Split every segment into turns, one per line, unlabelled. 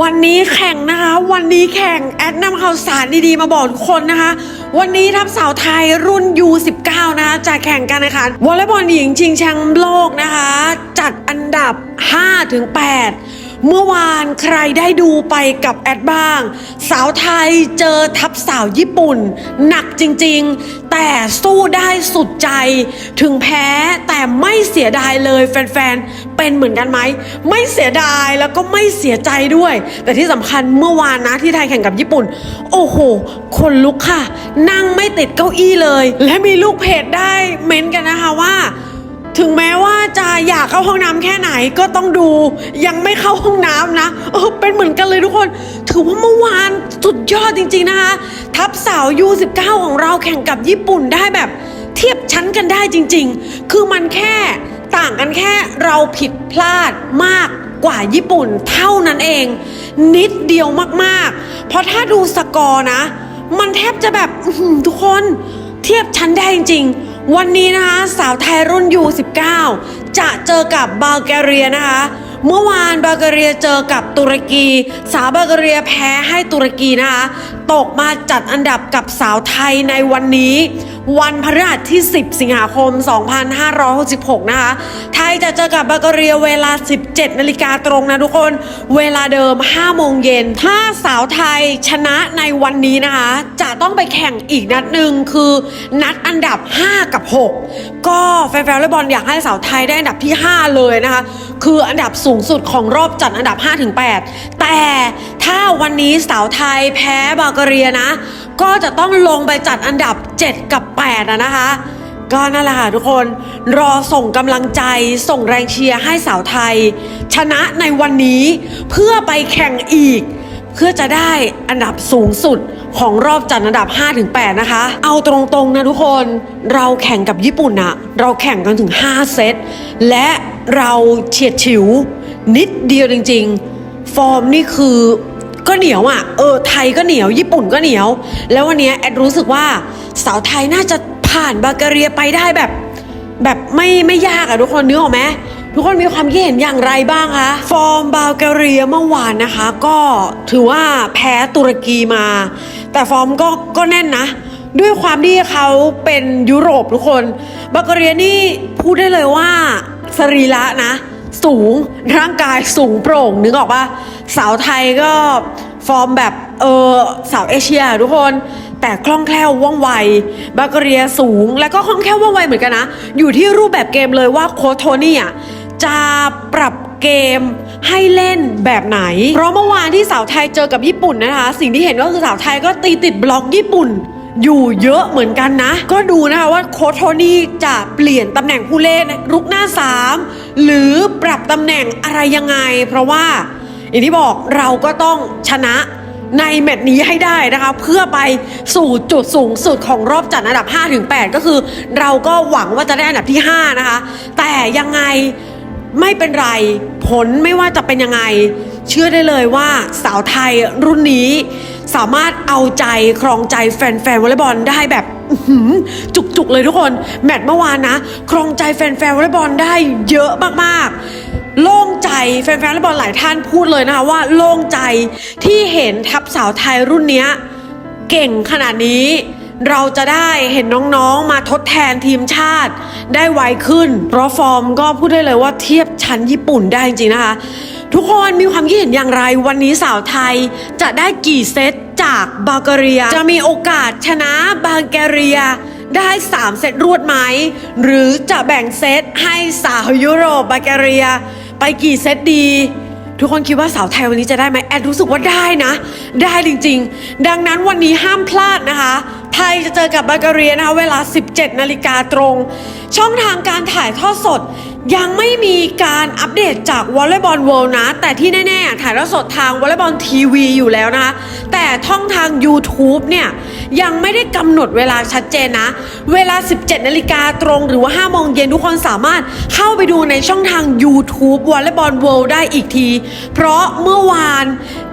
วันนี้แข่งนะคะ วันนี้แข่งแอดนำข่าวสารดีๆ มาบอกทุกคนนะคะ วันนี้ทัพสาวไทยรุ่น U19 นะคะจะแข่งกันนะคะวอลเลย์บอลหญิงชิงแชมป์โลกนะคะ จัดอันดับ 5-8 เมื่อวานใครได้ดูไปกับแอดบ้าง สาวไทยเจอทัพสาวญี่ปุ่น หนักจริงๆ แต่สู้ได้สุดใจ ถึงแพ้แต่ไม่เสียดายเลยแฟนๆ เป็นเหมือนกันไหม ไม่เสียดายแล้วก็ไม่เสียใจด้วย แต่ที่สำคัญเมื่อวานนะที่ไทยแข่งกับญี่ปุ่น โอ้โห คนลุกค่ะ นั่งไม่ติดเก้าอี้เลย และมีลูกเพจได้เม้นต์กันนะคะว่า ถึงแม้ว่าจะอยากเข้าห้องน้ำแค่ไหนก็ต้องดู ยังไม่เข้าห้องน้ำนะเออเป็นเหมือนกันเลยทุกคน ถือว่าเมื่อวานสุดยอดจริง ๆนะคะ ทัพสาว U19 ของเราแข่งกับญี่ปุ่นได้แบบเทียบชั้นกันได้จริง ๆ คือมันแค่ต่างกันแค่เราผิดพลาดมากกว่าญี่ปุ่นเท่านั้นเอง นิดเดียวมากๆ เพราะถ้าดูสกอร์นะ มันแทบจะแบบทุกคนเทียบชั้นได้จริงๆ วันนี้นะคะสาวไทยรุ่นยู19จะเจอกับบัลแกเรียนะคะ เมื่อวานบัลแกเรียเจอกับตุรกี สาวบัลแกเรียแพ้ให้ตุรกีนะคะ ตกมาจัดอันดับกับสาวไทยในวันนี้ วันพฤหัสที่ 10 สิงหาคม 2566 นะคะ ไทยจะเจอกับบัลแกเรียเวลา 17 นาฬิกาตรงนะทุกคน เวลาเดิม 5 โมงเย็น ถ้าสาวไทยชนะในวันนี้นะคะ จะต้องไปแข่งอีกนัดหนึ่งคือนัดอันดับ 5 กับ 6 ก็แฟนๆวอลเลย์บอลอยากให้สาวไทยได้อันดับที่ 5 เลยนะคะ คืออันดับสูงสุดของรอบจัดอันดับ 5-8 แต่ถ้าวันนี้สาวไทยแพ้บัลแกเรียนะ ก็จะต้องลงไปจัดอันดับ 7 กับ8อะนะคะก็นั่นแหละค่ะทุกคนรอส่งกำลังใจส่งแรงเชียร์ให้สาวไทย ชนะในวันนี้เพื่อไปแข่งอีก เพื่อจะได้อันดับสูงสุดของรอบจัดอันดับ 5-8 นะคะ เอาตรงๆนะทุกคนเราแข่งกับญี่ปุ่นอะเราแข่งกันถึง 5 เซตและ เราเฉียดฉิว นิดเดียวจริง ๆ ฟอร์มนี่คือก็เหนียวอะเออไทยก็เหนียว ญี่ปุ่นก็เหนียว แล้ววันนี้แอดรู้สึกว่าสาวไทยน่าจะผ่านบัลแกเรียไปได้แบบ แบบไม่ไม่ยากอะทุกคนนึกออกไหมทุกคนมีความคิดเห็นอย่างไรบ้างคะฟอร์มบัลแกเรียเมื่อวานนะคะ ก็ถือว่าแพ้ตุรกีมา แต่ฟอร์มก็ก็แน่นนะ ด้วยความที่เขาเป็นยุโรปทุกคนบัลแกเรียนี่พูดได้เลยว่า สรีระนะ สูงร่างกายสูงโปร่งนึกออกปะสาวไทยก็ฟอร์มแบบเออสาวเอเชียทุกคนแต่คล่องแคล่วว่องไวบัลแกเรียสูง แล้วก็คล่องแคล่วว่องไวเหมือนกันนะ อยู่ที่รูปแบบเกมเลยว่าโค้ชโทนี่อะจะปรับเกมให้เล่นแบบไหน เพราะเมื่อวานที่สาวไทยเจอกับญี่ปุ่นนะคะ สิ่งที่เห็นก็คือสาวไทยก็ตีติดบล็อกญี่ปุ่น อยู่เยอะเหมือนกันนะ ก็ดูนะคะว่าโค้ชโทนี่จะเปลี่ยนตำแหน่งผู้เล่นรุกหน้า 3 หรือปรับตำแหน่งอะไรยังไง เพราะว่า อย่างที่บอกเราก็ต้องชนะในแมตช์นี้ให้ได้นะคะ เพื่อไปสู่จุดสูงสุดของรอบจัดอันดับ 5-8 ก็คือเราก็หวังว่าจะได้อันดับที่ 5 นะคะ แต่ยังไงไม่เป็นไร ผลไม่ว่าจะเป็นยังไง เชื่อได้เลยว่าสาวไทยรุ่นนี้สามารถเอาใจครองใจแฟนๆวอลเลย์บอลได้แบบจุกๆเลยทุกคน แมตช์เมื่อวานนะ ครองใจแฟนๆวอลเลย์บอลได้เยอะมากๆ โล่งใจแฟนๆวอลเลย์บอลหลายท่านพูดเลยนะคะว่าโล่งใจที่เห็นทัพสาวไทยรุ่นเนี้ยเก่งขนาดนี้ เราจะได้เห็นน้องๆมาทดแทนทีมชาติ ได้ไวขึ้นเพราะฟอร์มก็พูดได้เลยว่าเทียบชั้นญี่ปุ่นได้จริงๆนะคะ ทุกคนมีความคิดเห็นอย่างไรวันนี้สาวไทยจะได้กี่เซตจากบัลแกเรีย จะมีโอกาสชนะบัลแกเรียได้ 3 เซตรวดไหม หรือจะแบ่งเซตให้สาวยุโรปบัลแกเรีย ไปกี่เซตดี ทุกคนคิดว่าสาวไทยวันนี้จะได้ไหมแอดรู้สึกว่าได้นะ ได้จริงๆ ดังนั้นวันนี้ห้ามพลาดนะคะไทยจะเจอกับบัลแกเรียนะคะเวลา 17 นาฬิกาตรง ช่องทางการถ่ายทอดสด ยังไม่มีการอัปเดตจากวอลเลย์บอลเวิลด์นะ แต่ที่แน่ๆ ถ่ายทอดสดทางวอลเลย์บอลทีวีอยู่แล้วนะคะ แต่ท่องทาง YouTube เนี่ยยังไม่ได้กำหนดเวลาชัดเจนนะ เวลา 17 นาฬิกาตรงหรือว่า 5 โมงเย็นทุกคนสามารถเข้าไปดูในช่องทาง YouTube วอลเลย์บอลเวิลด์ได้อีกที เพราะเมื่อวาน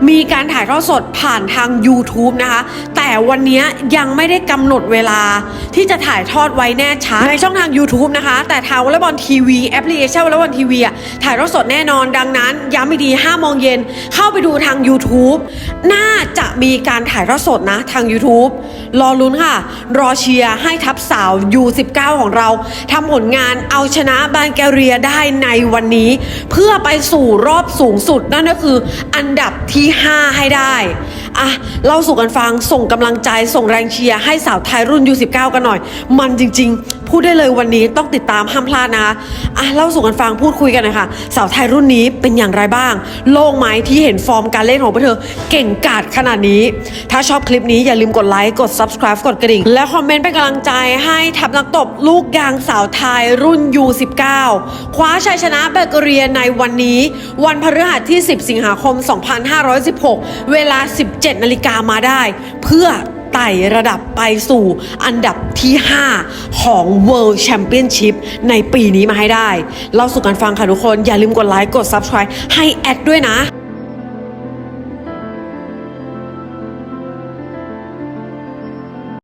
มีการถ่ายทอดสดผ่านทาง YouTube นะคะ แต่วันนี้ยังไม่ได้กำหนดเวลาที่จะถ่ายทอดไว้แน่ชัดในช่องทาง YouTube นะคะ แต่ทางวอลเลย์บอลทีวีแอปพลิเคชันวอลเลย์บอลทีวีอะถ่ายทอดสดแน่นอนดังนั้นย้ำอีกที5โมงเย็นเข้าไปดูทาง YouTube น่าจะมีการถ่ายทอดสดนะทาง YouTube รอลุ้นค่ะ รอเชียร์ให้ทัพสาว U19 ของเราทำผลงานเอาชนะบานแกเรียได้ในวันนี้ เพื่อไปสู่รอบสูงสุดนั่นก็คืออันดับที่ 5 ให้ได้ อะเล่าสู่กันฟังส่งกำลังใจส่งแรงเชียร์ให้สาวไทยรุ่น U19 กันหน่อย มันจริง ๆพูดได้เลยวันนี้ต้องติดตามห้ามพลาดนะคะอะเล่าสู่กันฟังพูดคุยกันนะคะสาวไทยรุ่นนี้เป็นอย่างไรบ้าง โล่งไหมที่เห็นฟอร์มการเล่นของพวกเธอเก่งกาจขนาดนี้ ถ้าชอบคลิปนี้อย่าลืมกดไลค์กด subscribe กดกระดิ่ง และคอมเมนต์เป็นกำลังใจให้ทัพนักตบลูกยางสาวไทยรุ่น U19 คว้าชัยชนะแบเกเรียในวันนี้ วันพฤหัสที่ 10 สิงหาคม 2516 เวลา 17 นาฬิกามาได้ เพื่อ ไต่ระดับไปสู่อันดับที่ 5 ของ World Championship ในปีนี้มาให้ได้ เล่าสู่กันฟังค่ะทุกคน อย่าลืมกดไลค์ กด Subscribe ให้แอดด้วยนะ